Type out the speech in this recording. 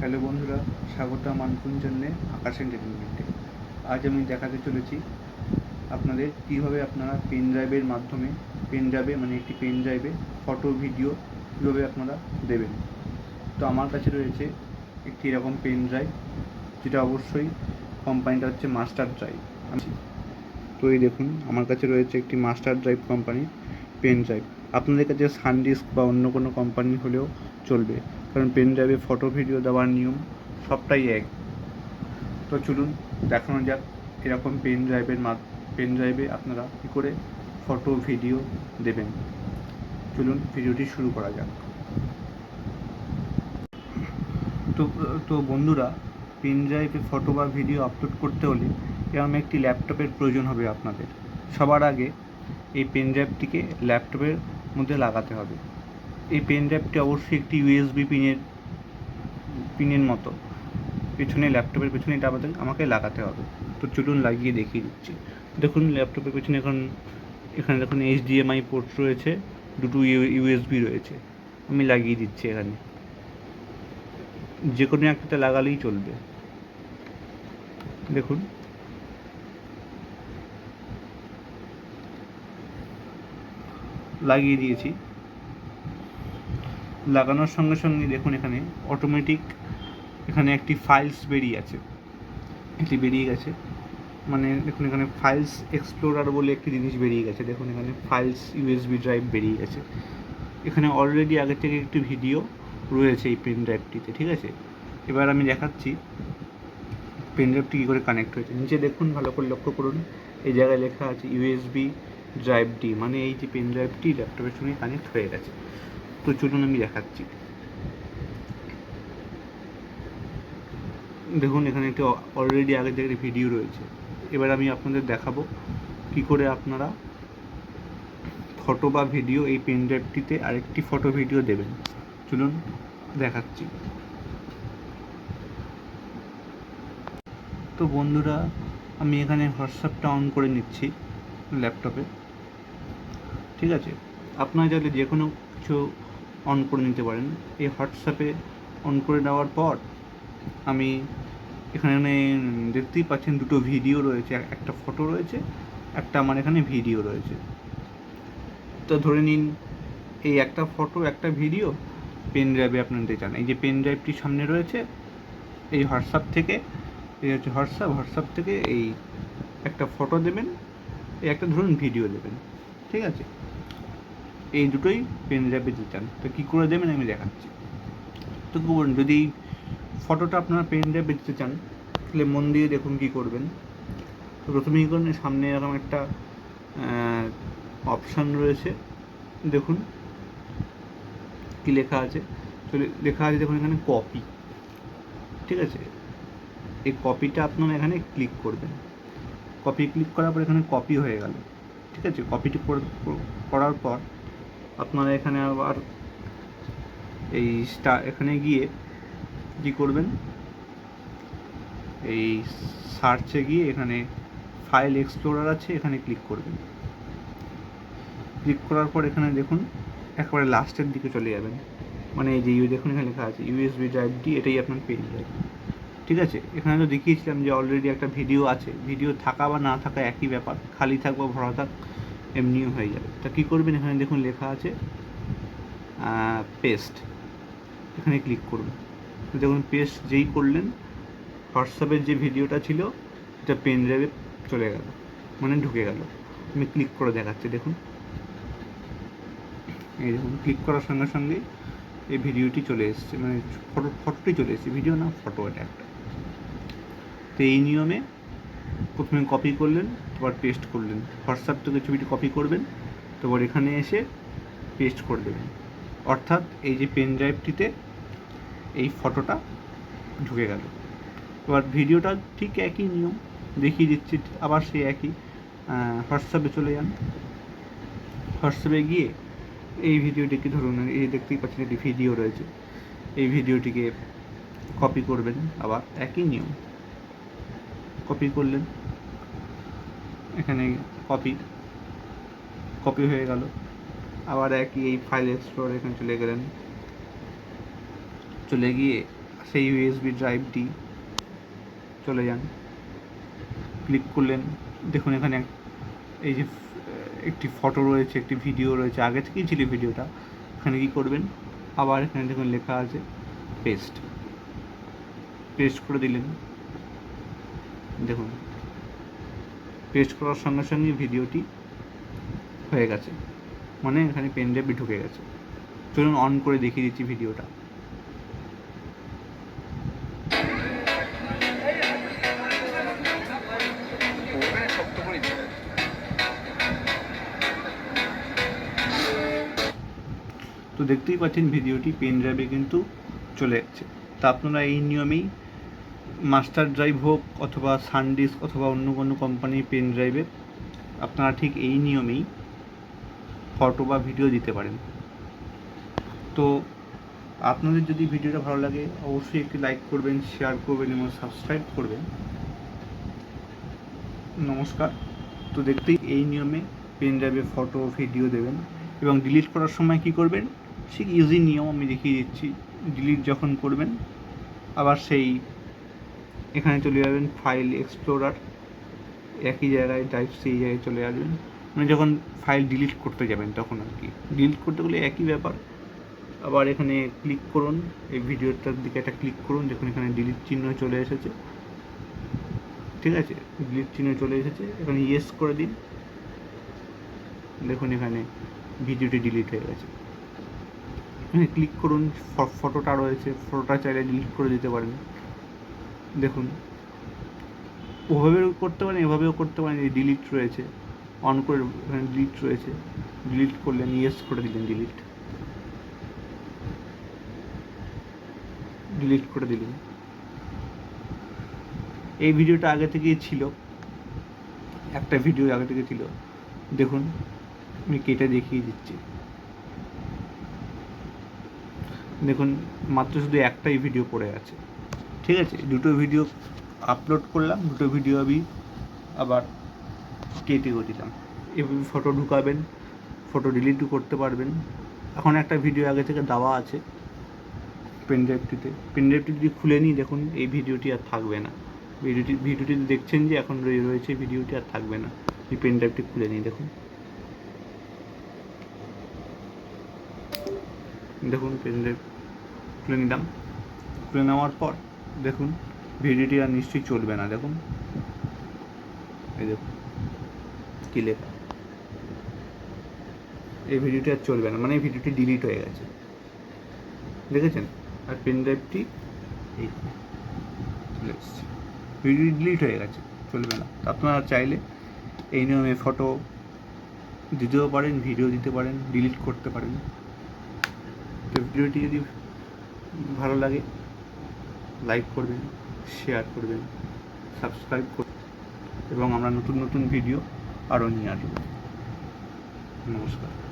Hello বন্ধুরা স্বাগত আমার নতুন জন্যে আকাশ এন্টারটেনমেন্টে আজ আমি দেখাতে চলেছি আপনাদের কীভাবে আপনারা পেন ড্রাইভের মাধ্যমে, পেন ড্রাইভে মানে একটি পেন ড্রাইভে ফটো, ভিডিও কীভাবে আপনারা দেবেন। তো আমার কাছে রয়েছে একটি এরকম পেন ড্রাইভ, যেটা অবশ্যই কোম্পানিটা হচ্ছে মাস্টার ড্রাইভ। তো এই দেখুন, আমার কাছে রয়েছে একটি মাস্টার ড্রাইভ কোম্পানির পেন ড্রাইভ। আপনাদের কাছে সানডিস্ক বা অন্য কোনো কোম্পানি হলেও চলবে। কারণ পেন ড্রাইভে ফটো ভিডিও দেওয়ার নিয়ম সবটাই এক। তো চলুন দেখানো যাক এরকম পেন ড্রাইভের পেন ড্রাইভে আপনারা কী করে ফটো ভিডিও দেবেন। চলুন ভিডিওটি শুরু করা যাক। তো তো বন্ধুরা পেন ড্রাইভে ফটো বা ভিডিও আপলোড করতে হলে এরকম একটি ল্যাপটপের প্রয়োজন হবে আপনাদের। সবার আগে এই পেন ড্রাইভটিকে ল্যাপটপের মধ্যে লাগাতে হবে। এই পেন ড্রাইভটি অবশ্যই একটি ইউএসবি পিনের পিনের মতো। পেছনে ল্যাপটপের পেছনে এটা আমাদের আমাকে লাগাতে হবে। তো চলুন লাগিয়ে দেখিয়ে দিচ্ছি। দেখুন ল্যাপটপের পেছনে এখন, এখানে দেখুন এইচডিএমআই পোর্ট রয়েছে, দুটো ইউএসবি রয়েছে। আমি লাগিয়ে দিচ্ছি এখানে। যে কোনো একটাতে লাগালেই চলবে। দেখুন। লাগিয়ে দিয়েছি। লাগানোর সঙ্গে সঙ্গে দেখুন এখানে অটোমেটিক এখানে একটি ফাইলস বেরিয়ে আছে এটি বেরিয়ে গেছে। মানে দেখুন এখানে ফাইলস এক্সপ্লোরার বলে একটি জিনিস বেরিয়ে গেছে। দেখুন এখানে ফাইলস ইউএসবি ড্রাইভ বেরিয়ে গেছে। এখানে অলরেডি আগে থেকে একটি ভিডিও রয়েছে এই পেন ড্রাইভটিতে ঠিক আছে? এবার আমি দেখাচ্ছি পেন ড্রাইভটি কী করে কানেক্ট হয়েছে। নিচে দেখুন ভালো করে লক্ষ্য করুন। এই জায়গায় লেখা আছে ইউএসবি ড্রাইভ ডি মানে এই যে পেন ড্রাইভটি ল্যাপটপের সঙ্গে কানেক্ট হয়ে গেছে। তো চলুন আমি দেখাচ্ছি। দেখুন, এখানে একটি অলরেডি আগে থেকে একটি ভিডিও রয়েছে। এবার আমি আপনাদের দেখাবো কি করে আপনারা ফটো বা ভিডিও এই পেন ড্রাইভটিতে আরেকটি ফটো ভিডিও দেবেন। চলুন দেখাচ্ছি। তো বন্ধুরা, আমি এখানে হোয়াটসঅ্যাপটা অন করে নিচ্ছি ল্যাপটপে। ঠিক আছে? আপনারা চাইলে যে কোনো কিছু অন করে নিতে পারেন। এই হোয়াটসঅ্যাপে অন করে নেওয়ার পর আমি এখানে দেখতেই পাচ্ছেন দুটো ভিডিও রয়েছে, একটা ফটো রয়েছে, একটা আমার এখানে ভিডিও রয়েছে। তো ধরে নিন, এই একটা ফটো একটা ভিডিও পেন ড্রাইভে আপনি নিতে চান। এই যে পেন ড্রাইভটি সামনে রয়েছে, এই হোয়াটসঅ্যাপ থেকে, এই হচ্ছে হোয়াটসঅ্যাপ হোয়াটসঅ্যাপ থেকে এই একটা ফটো দেবেন, এই একটা ধরুন ভিডিও দেবেন। ঠিক আছে? এই দুটোই পেন ড্রাইভে দিতে চান তো কী করে দেবেন আমি দেখাচ্ছি। তো কী করবেন যদি ফটোটা আপনারা পেন ড্রাইভে দিতে চান, তাহলে মন দিয়ে দেখুন কী করবেন। তো প্রথমে কী করবেন সামনে এরকম একটা অপশান রয়েছে। দেখুন, কী লেখা আছে। তো লেখা আছে দেখুন এখানে কপি ঠিক আছে? এই কপিটা আপনারা এখানে ক্লিক করবেন। কপি ক্লিক করার পর এখানে কপি হয়ে গেল। ঠিক আছে? কপিটি করার পর আপনারা এখানে আবার এই স্টার এখানে গিয়ে কী করবেন? এই সার্চে গিয়ে এখানে ফাইল এক্সপ্লোরার আছে, এখানে ক্লিক করবেন। ক্লিক করার পর এখানে দেখুন, একেবারে লাস্টের দিকে চলে যাবেন। মানে এই যে ইউ দেখুন এখানে লেখা আছে ইউএসবি ডি এটাই আপনার পেন ড্রাইভ ঠিক আছে? এখানে তো দেখিয়েছিলাম যে অলরেডি একটা ভিডিও আছে। ভিডিও থাকা বা না থাকা একই ব্যাপার। খালি থাক বা ভরা থাক। এমনিও হয়ে যাবে। তা কী করবেন? এখানে দেখুন লেখা আছে পেস্ট এখানে ক্লিক করুন। দেখুন পেস্ট যেই করলেন হোয়াটসঅ্যাপের যে ভিডিওটা ছিল সেটা পেন ড্রাইভে চলে গেল মানে ঢুকে গেল। আমি ক্লিক করে দেখাচ্ছি, দেখুন। এই দেখুন ক্লিক করার সঙ্গে সঙ্গে এই ভিডিওটি চলে এসছে মানে ফটো ফটোটি চলে এসেছে। ভিডিও না ফটো এটা একটা। তো এই নিয়মে প্রথমে কপি করলেন, তারপর পেস্ট করলেন। হোয়াটসঅ্যাপ থেকে ছবিটি কপি করবেন, তারপর এখানে এসে পেস্ট করে দেবেন। অর্থাৎ এই যে পেন ড্রাইভটিতে এই ফটোটা ঢুকে গেল। এবার ভিডিওটা ঠিক একই নিয়ম, দেখিয়ে দিচ্ছি, আবার সেই একই। হোয়াটসঅ্যাপে চলে যান। হোয়াটসঅ্যাপে গিয়ে এই ভিডিওটিকে ধরুন, এই দেখতেই পাচ্ছেন একটি ভিডিও রয়েছে। এই ভিডিওটিকে কপি করবেন, আবার একই নিয়ম। কপি করলেন। এখানে কপি কপি হয়ে গেল। আবার একই এই ফাইল এক্সপ্লোর এখানে চলে গেলেন। চলে গিয়ে সেই ইউএসবি ড্রাইভটি চলে যান। ক্লিক করলেন। দেখুন এখানে এই যে, একটি ফটো রয়েছে, একটি ভিডিও রয়েছে। আগে থেকেই ছিল ভিডিওটা এখানে কি করবেন? আবার এখানে দেখুন লেখা আছে পেস্ট পেস্ট করে দিলেন। দেখুন পেস্ট করার সঙ্গে সঙ্গে ভিডিওটি হয়ে গেছে। মানে এখানে পেন ড্রাইভে ঢুকে গেছে। চলুন অন করে দেখিয়ে দিচ্ছি ভিডিওটা তো দেখতেই পাচ্ছেন ভিডিওটি পেন ড্রাইভে কিন্তু চলে যাচ্ছে তা আপনারা এই নিয়মেই মাস্টার ড্রাইভ হোক অথবা সানডিস্ক অথবা অন্য কোনো কোম্পানির পেন ড্রাইভে, আপনারা ঠিক এই নিয়মেই ফটো বা ভিডিও দিতে পারেন। তো আপনাদের যদি ভিডিওটা ভালো লাগে, অবশ্যই একটি লাইক করবেন, শেয়ার করবেন এবং সাবস্ক্রাইব করবেন। নমস্কার। তো দেখতেই এই নিয়মে পেন ড্রাইভে ফটো, ভিডিও দেবেন এবং ডিলিট করার সময় কি করবেন? ঠিক ইজি নিয়ম আমি দেখিয়ে দিচ্ছি। ডিলিট যখন করবেন, আবার সেই এখানে চলে যাবেন ফাইল এক্সপ্লোরার একই জায়গায় টাইপ সেই জায়গায় চলে আসবেন। মানে যখন ফাইল ডিলিট করতে যাবেন তখন আর কি। ডিলিট করতে গেলে একই ব্যাপার। আবার এখানে ক্লিক করুন। এই ভিডিওটার দিকে একটা ক্লিক করুন দেখুন এখানে ডিলিট চিহ্ন চলে এসেছে। ঠিক আছে? ডিলিট চিহ্ন চলে এসেছে। এখানে ইয়েস করে দিন। দেখুন এখানে ভিডিওটি ডিলিট হয়ে গেছে। এখানে ক্লিক করুন। ফটোটা রয়েছে। ফটোটা চাইলে ডিলিট করে দিতে পারেন। দেখুন ওভাবেও করতে পারেন, এভাবেও করতে পারেন, এই ডিলিট রয়েছে অন করে ডিলিট রয়েছে ডিলিট করলেন ইয়েস করে দিলেন ডিলিট ডিলিট করে দিলেন। এই ভিডিওটা আগে থেকেই ছিল, একটা ভিডিও আগে থেকে ছিল। দেখুন, আমি কেটে দেখিয়ে দিচ্ছি। দেখুন, মাত্র শুধু একটাই ভিডিও পড়ে আছে। ঠিক আছে দুটো ভিডিও আপলোড করলাম দুটো ভিডিও আমি আবার কেটেও দিলাম। এভাবে ফটো ঢুকাবেন ফটো ডিলিটও করতে পারবেন। এখন একটা ভিডিও আগে থেকে দেওয়া আছে। পেনড্রাইভটিতে পেনড্রাইভটি যদি খুলে নিই দেখুন এই ভিডিওটি আর থাকবে না। ভিডিওটি ভিডিওটি দেখছেন যে এখন রয়ে- রয়েছে ভিডিওটি আর থাকবে না। এই পেনড্রাইভটি খুলে নিই দেখুন। দেখুন পেনড্রাইভ খুলে নিলাম। খুলে নেওয়ার পর দেখুন ভিডিওটি আর নিশ্চয়ই চলবে না, দেখুন। এই দেখুন, কী লেখা। এই ভিডিওটি আর চলবে না মানে এই ভিডিওটি ডিলিট হয়ে গেছে। দেখেছেন? আর পেন ড্রাইভটি এই চলে ভিডিও ডিলিট হয়ে গেছে, চলবে না। আপনারা চাইলে এই নিয়মে ফটো দিতেও পারেন ভিডিও দিতে পারেন ডিলিট করতে পারেন। তো ভিডিওটি যদি ভালো লাগে লাইক করবেন শেয়ার করবেন সাবস্ক্রাইব করবেন এবং আমরা নতুন নতুন ভিডিও আরও নিয়ে আসব। নমস্কার।